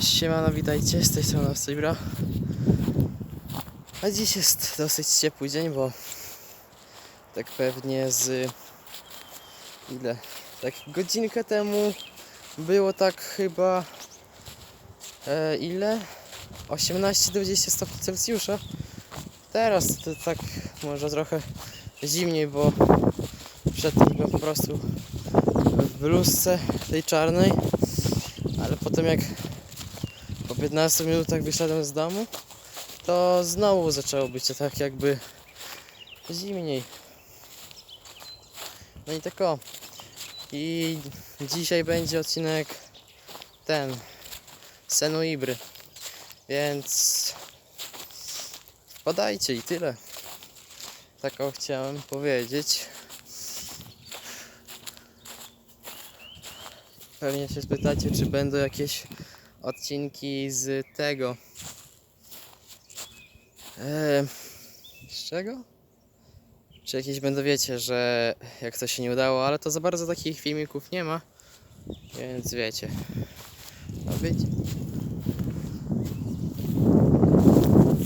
Siemano, witajcie, z tej strony Sybra. A dziś jest dosyć ciepły dzień, bo tak pewnie z ile? Tak godzinkę temu było tak chyba e, ile? 18-20 stopni Celsjusza. Teraz to tak może trochę zimniej, bo przedtem byłem po prostu w bluzce tej czarnej, ale potem jak po 15 minutach wyszedłem z domu, to znowu zaczęło być to tak jakby zimniej. No i tak o. I dzisiaj będzie odcinek ten Senu Ibry. Więc podajcie i tyle. Tak chciałem powiedzieć. Pewnie się spytacie, czy będą jakieś odcinki z tego. Eee, z czego? Czy jakieś będą wiecie, że jak to się nie udało, ale to za bardzo takich filmików nie ma. Więc wiecie. No wyjdzie.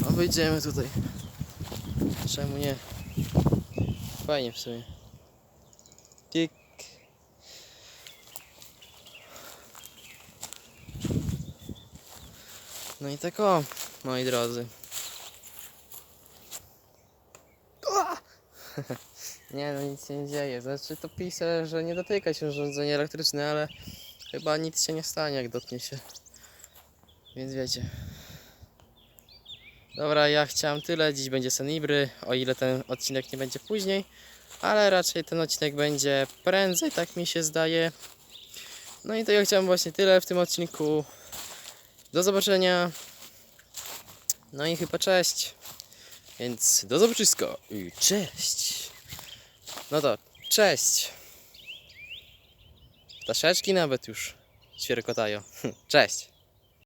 No wyjdziemy tutaj. Czemu nie? Fajnie w sumie. Tik. No i tak o, moi drodzy. Nie no, nic się nie dzieje. Znaczy to pisze, że nie dotyka się urządzenie elektryczne, ale chyba nic się nie stanie, jak dotknie się. Więc wiecie. Dobra, ja chciałem tyle. Dziś będzie Senibry, o ile ten odcinek nie będzie później. Ale raczej ten odcinek będzie prędzej, tak mi się zdaje. No i to ja chciałem właśnie tyle w tym odcinku. Do zobaczenia. No i chyba cześć. Więc do zobaczyska i cześć. No to cześć. Ptaszeczki nawet już ćwierkotają. Cześć.